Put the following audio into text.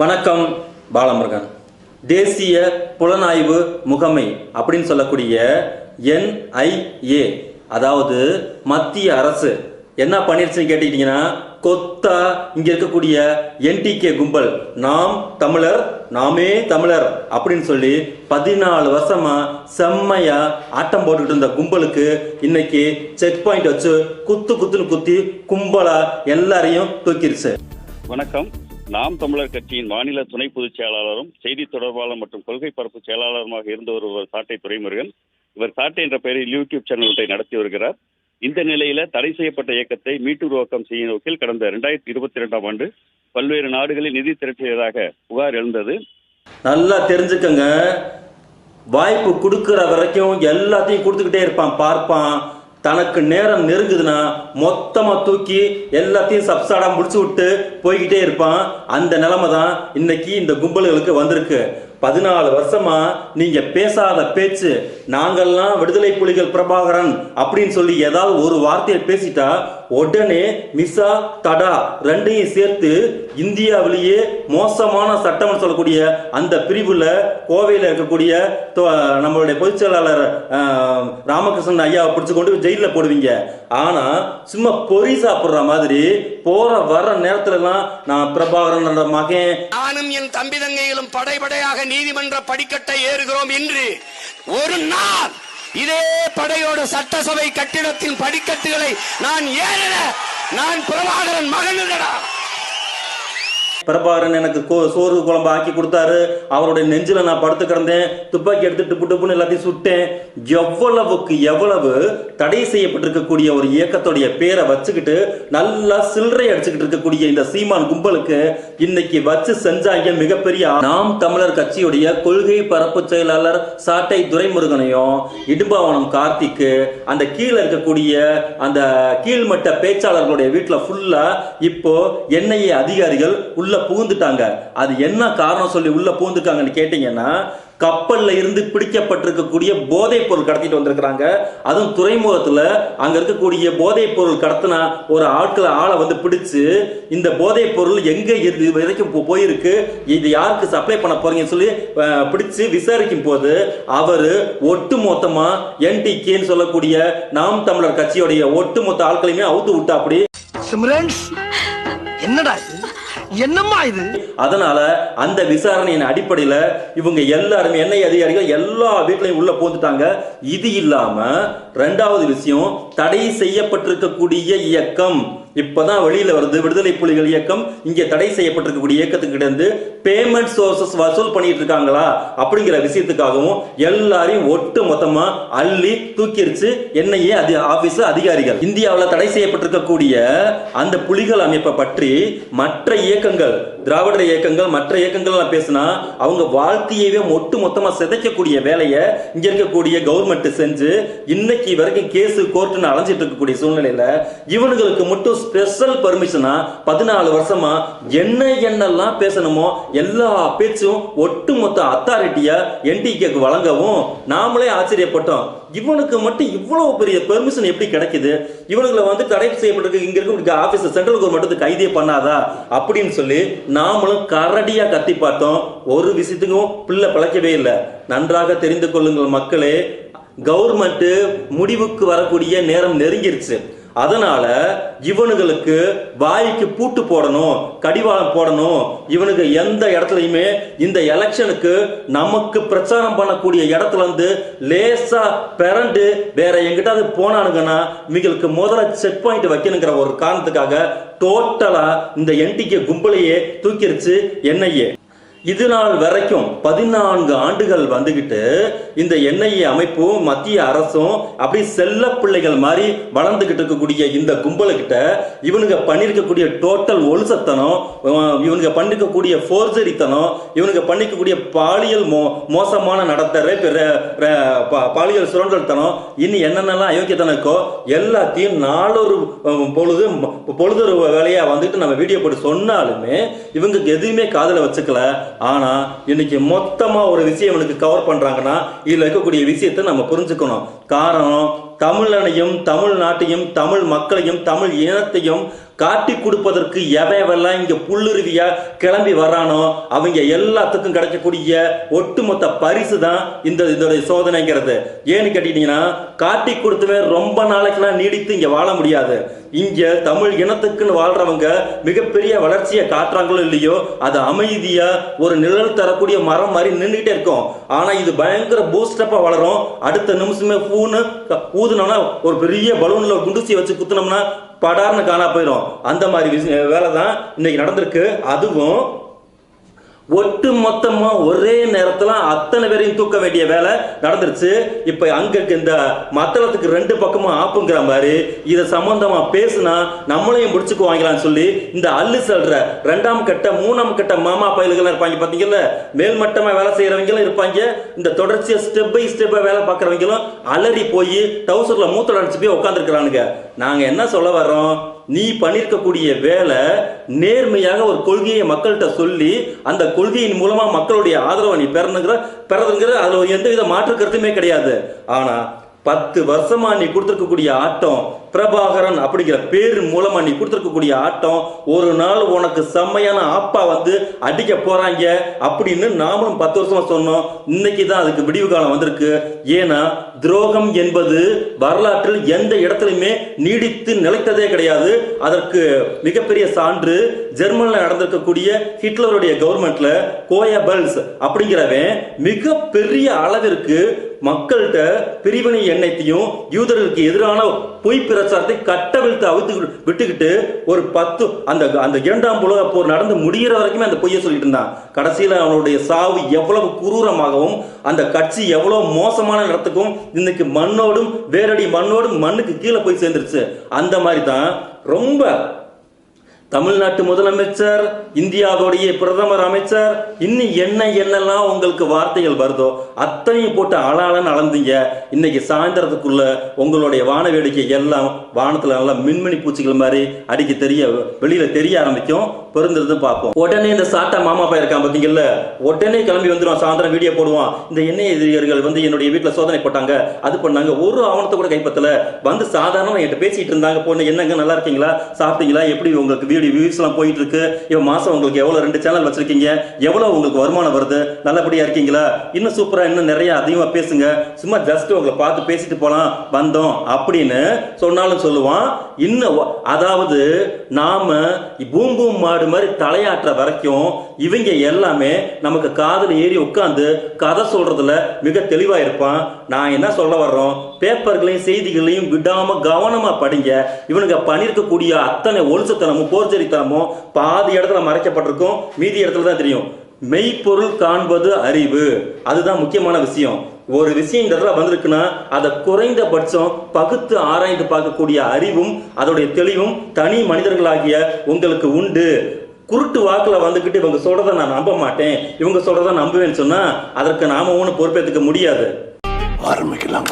வணக்கம் பாலமுருகன். தேசிய புலனாய்வு முகமை அப்படின்னு சொல்லக்கூடிய என்ஐஏ அதாவது மத்திய அரசு. என்ன பண்ணிருச்சுன்னு கேட்டுக்கிட்டீங்கன்னா கொத்தா இங்க இருக்கக்கூடிய என்டிகே கும்பல். நாம் தமிழர் நாமே தமிழர் அப்படின்னு சொல்லி பதினாலு வருஷமா செம்மையா ஆட்டம் போட்டுட்டு இருந்த கும்பலுக்கு இன்னைக்கு செக் பாயிண்ட் வச்சு குத்து குத்துன்னு குத்தி கும்பலா எல்லாரையும் தூக்கிருச்சு. வணக்கம். நாம் தமிழர் கட்சியின் மாநில துணை பொதுச் செயலாளரும் செய்தி தொடர்பாளர் மற்றும் கொள்கை பரப்பு செயலாளருமாக இருந்து வருவர் சாட்டை துறைமுருகன் இவர் சாட்டை என்ற பெயரில் யூடியூப் சேனல் ஒன்றை நடத்தி வருகிறார். இந்த நிலையில தடை செய்யப்பட்ட இயக்கத்தை மீட்டுருவாக்கம் செய்யும் நோக்கில் கடந்த இரண்டாயிரத்தி இருபத்தி இரண்டாம் ஆண்டு பல்வேறு நாடுகளில் நிதி திரட்டியதாக புகார் எழுந்தது. நல்லா தெரிஞ்சுக்கங்க. வாய்ப்பு கொடுக்கிற வரைக்கும் எல்லாத்தையும் கொடுத்துக்கிட்டே இருப்பான் பார்ப்பான். தனக்கு நேரம் நெருங்குதுன்னா மொத்தமாக தூக்கி எல்லாத்தையும் சப்சாடாக முடிச்சு விட்டு போய்கிட்டே இருப்பான். அந்த நிலமை தான் இன்னைக்கு இந்த கும்பல்களுக்கு வந்திருக்கு. பதினாலு வருஷமா நீங்க பேசாத பேச்சு நாங்கெல்லாம் விடுதலை புலிகள் பிரபாகரன் அப்படின்னு சொல்லி ஏதாவது ஒரு வார்த்தையை பேசிட்டா உடனே மிசா தடா ரெண்டையும் சேர்த்து இந்தியாவிலேயே மோசமான சட்டம்னு சொல்லக்கூடிய அந்த பிரிவில் கோவையில் இருக்கக்கூடிய தொ- நம்மளுடைய பொதுச் செயலாளர் ராமகிருஷ்ணன் ஐயாவை பிடிச்சு கொண்டு போய் ஜெயிலில் போடுவீங்க. ஆனால் சும்மா பொறி சாப்பிட்ற மாதிரி போற வர நேரத்துலலாம் நான் பிரபாகரனோட மகன். நானும் என் தம்பி தங்கைகளும் படைபடையாக நீதிமன்ற படிக்கட்டை ஏறுகிறோம் என்று ஒரு நாள் இதே படையோடு சட்டசபை கட்டிடத்தின் படிக்கட்டுகளை நான் ஏறல. நான் பிரபாகரன் மகனுடா பிரபாகரன் எனக்கு கோ- சோறு குழம்பு ஆக்கி கொடுத்தாரு. அவருடைய நெஞ்சில நான் படுத்து கிடந்தேன். துப்பாக்கி எடுத்து டுப்பு டுப்புன்னு எல்லாத்தையும் சுட்டேன். எவ்வளவுக்கு எவ்வளவு தடை செய்யப்பட்டிருக்கக்கூடிய ஒரு இயக்கத்துடைய பேரை வச்சுக்கிட்டு நல்லா சில்லறை அடிச்சுக்கிட்டு இருக்கக்கூடிய இந்த சீமான் கும்பலுக்கு இன்னைக்கு வச்சு செஞ்சாங்க மிகப்பெரிய நாம் தமிழர் கட்சியுடைய கொள்கை பரப்பு செயலாளர் சாட்டை துரைமுருகனையும் இடும்பாவனம் கார்த்திக்கு அந்த கீழே இருக்கக்கூடிய அந்த கீழ்மட்ட பேச்சாளர்களுடைய வீட்டில் ஃபுல்லா இப்போ என்ஐஏ அதிகாரிகள் உள்ள புகுந்துட்டாங்க. அது என்ன காரணம் சொல்லி உள்ள புகுந்துட்டாங்கன்னு கேட்டீங்கன்னா கப்பல்ல இருந்து பிடிக்கப்பட்டிருக்கக்கூடிய போதைப் பொருள் கடத்திட்டு வந்திருக்கிறாங்க. அதுவும் துறைமுகத்துல அங்க இருக்கக்கூடிய போதைப் பொருள் கடத்தின ஒரு ஆட்களை ஆளை வந்து பிடிச்சு இந்த போதைப் பொருள் எங்க இது வரைக்கும் போயிருக்கு? இது யாருக்கு சப்ளை பண்ண போறீங்கன்னு சொல்லி பிடிச்சு விசாரிக்கும் போது அவர் ஒட்டு மொத்தமா என்டிகேன்னு சொல்லக்கூடிய நாம் தமிழர் கட்சியுடைய ஒட்டுமொத்த ஆட்களையுமே அவுத்து விட்டா அப்படி என்னடா என்னம்மா இது? அதனால அந்த விசாரணையின் அடிப்படையில இவங்க எல்லாருமே எண்ணெய் அதிகாரிகள் எல்லா வீட்லயும் உள்ள போந்துட்டாங்க இது இல்லாம ரெண்டாவது விஷயம் தடை செய்யப்பட்டிருக்கக்கூடிய இயக்கம். இப்பதான் வெளியில வருது விடுதலை புலிகள் இயக்கம். இங்க தடை செய்யப்பட்டிருக்கக்கூடிய இயக்கத்துக்கு இருந்து பேமெண்ட் சோர்சஸ் வசூல் பண்ணிட்டு இருக்காங்களா? அப்படிங்கிற விஷயத்துக்காகவும் எல்லாரையும் ஒட்டு மொத்தமா அள்ளி தூக்கிருச்சு என்ஐஏ அது ஆபீஸ் அதிகாரிகள். இந்தியாவில் தடை செய்யப்பட்டிருக்கக்கூடிய அந்த புலிகள் அமைப்பை பற்றி மற்ற இயக்கங்கள் திராவிட இயக்கங்கள் மற்ற இயக்கங்கள்லாம் பேசினா அவங்க வாழ்க்கையவே ஒட்டு மொத்தமா சிதைக்கக்கூடிய வேலையை இங்க இருக்கக்கூடிய கவர்மெண்ட் செஞ்சு இன்னைக்கு வரைக்கும் கேஸ் கோர்ட்டுன்னு அலைஞ்சிட்டு இருக்கக்கூடிய சூழ்நிலையில இவனுங்களுக்கு மட்டும் ஸ்பெஷல் பர்மிஷனா பதினாலு வருஷமா என்ன என்னெல்லாம் பேசணுமோ எல்லா பேச்சும் ஒட்டுமொத்த அத்தாரிட்டியா என்டிகேக்கு வழங்கவும் நாமளே ஆச்சரியப்பட்டோம். இவனுக்கு மட்டும் இவ்வளவு பெரிய பெர்மிஷன் எப்படி கிடைக்குது? இவனுங்களை வந்து தடை செய்யப்பட்டிருக்கு இங்க இருக்க ஆபீஸ் சென்ட்ரல் கவர்மெண்ட் கைதே பண்ணாதா? அப்படின்னு சொல்லி நாமளும் கரடியா கத்தி பார்த்தோம். ஒரு விஷயத்துக்கும் பிள்ளை பிழைக்கவே இல்லை. நன்றாக தெரிந்து கொள்ளுங்கள் மக்களே. கவர்மெண்ட் முடிவுக்கு வரக்கூடிய நேரம் நெருங்கிருச்சு. அதனால இவனுங்களுக்கு வாய்க்கு பூட்டு போடணும் கடிவாளம் போடணும். இவனுக்கு எந்த இடத்துலையுமே இந்த எலெக்ஷனுக்கு நமக்கு பிரச்சாரம் பண்ணக்கூடிய இடத்துல இருந்து லேசா பிறண்டு வேற எங்கிட்டாவது போனானுங்கன்னா இவங்களுக்கு முதல்ல செக் பாயிண்ட் வைக்கணுங்கிற ஒரு காரணத்துக்காக டோட்டலா இந்த என்டிகே கும்பலையே தூக்கிருச்சு என்னையே இது நாள் வரைக்கும் பதினான்கு ஆண்டுகள் வந்துகிட்டு இந்த என்ஐஏ அமைப்பும் மத்திய அரசும் அப்படி செல்ல பிள்ளைகள் மாதிரி வளர்ந்துகிட்டு இருக்கக்கூடிய இந்த கும்பலுக்கிட்ட இவனுங்க பண்ணியிருக்கக்கூடிய டோட்டல் ஒழுசத்தனம் இவனுங்க பண்ணிருக்கக்கூடிய ஃபோர்ஜரித்தனம் இவனுங்க பண்ணிக்கக்கூடிய பாலியல் மோ மோசமான நடத்தரை பிற பா- பாலியல் சுரண்டல்தனம் இனி என்னென்னலாம் அயோக்கியத்தனம் இருக்கோ எல்லாத்தையும் நாளொரு பொழுது பொழுதொரு வேலையாக வந்துட்டு நம்ம வீடியோ போட்டு சொன்னாலுமே இவங்களுக்கு எதுவுமே காதில் வச்சுக்கல. ஆனால் இன்னைக்கு மொத்தமாக ஒரு விஷயம் எனக்கு கவர் பண்ணுறாங்கன்னா இதில் இருக்கக்கூடிய விஷயத்தை நம்ம புரிஞ்சுக்கணும். காரணம் தமிழனையும் தமிழ்நாட்டையும் தமிழ் மக்களையும் தமிழ் இனத்தையும் காட்டி கொடுப்பதற்கு எவையெல்லாம் இங்க புல்லுருவியா கிளம்பி வர்றானோ அவங்க எல்லாத்துக்கும் கிடைக்கக்கூடிய ஒட்டுமொத்த பரிசு தான் இந்த இதோடைய சோதனைங்கிறது. ஏன்னு கேட்டீங்கன்னா காட்டி கொடுத்தவே ரொம்ப நாளைக்கெல்லாம் நீடித்து இங்க வாழ முடியாது. இங்க தமிழ் இனத்துக்குன்னு வாழ்றவங்க மிகப்பெரிய வளர்ச்சியை காட்டுறாங்களோ இல்லையோ அது அமைதியா ஒரு நிழல் தரக்கூடிய மரம் மாதிரி நின்றுகிட்டே இருக்கும். ஆனா இது பயங்கர பூஸ்டப்பா வளரும். அடுத்த நிமிஷமே பூன்னு ஊதுனோம்னா ஒரு பெரிய பலூன்ல குண்டுசி வச்சு குத்துனோம்னா படார்னு காணா போயிடும் அந்த மாதிரி விஷயம் வேலை தான் இன்னைக்கு நடந்திருக்கு. அதுவும் ஒட்டு மொத்தமா ஒரே நேரத்துல அத்தனை பேரையும் தூக்க வேண்டிய வேலை நடந்துருச்சு. இப்ப அங்க இருக்க இந்த மத்தளத்துக்கு ரெண்டு பக்கமும் ஆப்புங்கிற மாதிரி இத சம்பந்தமா பேசுனா நம்மளையும் முடிச்சுக்கு வாங்கலாம்னு சொல்லி இந்த அள்ளு செல்ற ரெண்டாம் கட்ட மூணாம் கட்ட மாமா பயல்கள் இருப்பாங்க பாத்தீங்கல்ல? மேல்மட்டமா வேலை செய்யறவங்களும் இருப்பாங்க. இந்த தொடர்ச்சியா ஸ்டெப் பை ஸ்டெப்பா வேலை பார்க்கறவங்களும் அலறி போய் டவுசர்ல மூத்த அடிச்சு போய் உட்காந்துருக்கிறானுங்க நாங்க என்ன சொல்ல வர்றோம்? நீ பண்ணிருக்கக்கூடிய வேலை நேர்மையாக ஒரு கொள்கையை மக்கள்கிட்ட சொல்லி அந்த கொள்கையின் மூலமா மக்களுடைய ஆதரவை நீ பெறணுங்கிற பெறதுங்கிற அதுல எந்த வித மாற்று கருத்துமே கிடையாது. ஆனா பத்து வருஷமா நீ கொடுத்துருக்கக்கூடிய ஆட்டம் பிரபாகரன் அப்படிங்கிற பேர் மூலமா நீ கொடுத்துருக்கக்கூடிய ஆட்டம் ஒரு நாள் உனக்கு செம்மையான ஆப்பா வந்து அடிக்க போறாங்க அப்படின்னு நாமளும் பத்து வருஷமா சொன்னோம். இன்னைக்கு தான் அதுக்கு விடிவு காலம் வந்திருக்கு. ஏன்னா துரோகம் என்பது வரலாற்றில் எந்த இடத்துலையுமே நீடித்து நிலைத்ததே கிடையாது. அதற்கு மிகப்பெரிய சான்று ஜெர்மனில் நடந்திருக்கக்கூடிய ஹிட்லருடைய கவர்மெண்ட்ல கோயபல்ஸ் அப்படிங்கிறவன் மிகப்பெரிய அளவிற்கு மக்கள்கிட்ட பிரிவினை எண்ணத்தையும் யூதர்களுக்கு எதிரான பொய் பிரச்சாரத்தை கட்டவிழ்த்து அவித்து விட்டுக்கிட்டு ஒரு பத்து அந்த அந்த இரண்டாம் உலக போர் நடந்து முடிகிற வரைக்குமே அந்த பொய்யை சொல்லிட்டு இருந்தான். கடைசியில் அவனுடைய சாவு எவ்வளவு குரூரமாகவும் அந்த கட்சி எவ்வளவு மோசமான இடத்துக்கும் இன்னைக்கு மண்ணோடும் வேரடி மண்ணோடும் மண்ணுக்கு கீழே போய் சேர்ந்துருச்சு. அந்த மாதிரி தான் ரொம்ப தமிழ்நாட்டு முதலமைச்சர் இந்தியாவுடைய பிரதமர் அமைச்சர் இன்னும் என்ன என்னெல்லாம் உங்களுக்கு வார்த்தைகள் வருதோ அத்தனையும் போட்டு அலாலன்னு அளந்தீங்க இன்னைக்கு சாயந்தரத்துக்குள்ள உங்களுடைய வான வேடிக்கை எல்லாம் வானத்தில் நல்லா மின்மினி பூச்சிகள் மாதிரி அடிக்க தெரிய வெளியில தெரிய ஆரம்பிக்கும். பொருந்திருந்து பார்ப்போம். உடனே இந்த சாட்டா மாமா பையன் இருக்கான் பார்த்தீங்கல்ல உடனே கிளம்பி வந்துடும் சாயந்தரம் வீடியோ போடுவான். இந்த எண்ணெய் எதிரிகள் வந்து என்னுடைய வீட்டில் சோதனை போட்டாங்க. அது பண்ணாங்க. ஒரு ஆவணத்தை கூட கைப்பற்றல வந்து சாதாரணமாக என்கிட்ட பேசிட்டு இருந்தாங்க. பொண்ணு என்னங்க நல்லா இருக்கீங்களா? சாப்பிட்டீங்களா? எப்படி உங்களுக்கு வீடியோ வியூஸ் எல்லாம் போயிட்டு இருக்கு இவன் மாசம் உங்களுக்கு எவ்வளவு ரெண்டு சேனல் வச்சிருக்கீங்க? எவ்வளவு உங்களுக்கு வருமானம் வருது? நல்லபடியா இருக்கீங்களா? இன்னும் சூப்பரா இன்னும் நிறைய அதிகமா பேசுங்க. சும்மா ஜஸ்ட் உங்களை பார்த்து பேசிட்டு போலாம். வந்தோம் அப்படின்னு சொன்னாலும் சொல்லுவான். இன்னும் அதாவது நாம பூம் பூம் மாடு மாதிரி தலையாட்டுற வரைக்கும் இவங்க எல்லாமே நமக்கு காதில் ஏறி உட்காந்து கதை சொல்றதுல மிக தெளிவா இருப்பான். நான் என்ன சொல்ல வர்றோம்? பேப்பர்களையும் செய்திகளையும் விடாம கவனமா படிங்க. இவனுங்க பண்ணிருக்கக்கூடிய அத்தனை ஒழுசத்தனமும் போர்ச்சரித்தனமும் பாதி இடத்துல மறைக்கப்பட்டிருக்கும் மீதி இடத்துல தான் தெரியும். மெய்ப்பொருள் காண்பது அறிவு. அதுதான் முக்கியமான விஷயம். ஒரு விஷயம் இந்த இடத்துல வந்திருக்குன்னா அதை குறைந்தபட்சம் பகுத்து ஆராய்ந்து பார்க்கக்கூடிய அறிவும் அதோடைய தெளிவும் தனி மனிதர்களாகிய உங்களுக்கு உண்டு. குருட்டு வாக்குல வந்துகிட்டு இவங்க சொல்றத நான் நம்ப மாட்டேன். இவங்க சொல்றத நம்புவேன்னு சொன்னா அதற்கு நாம ஒன்று பொறுப்பேற்றுக்க முடியாது. ஆரம்பிக்கலாம்.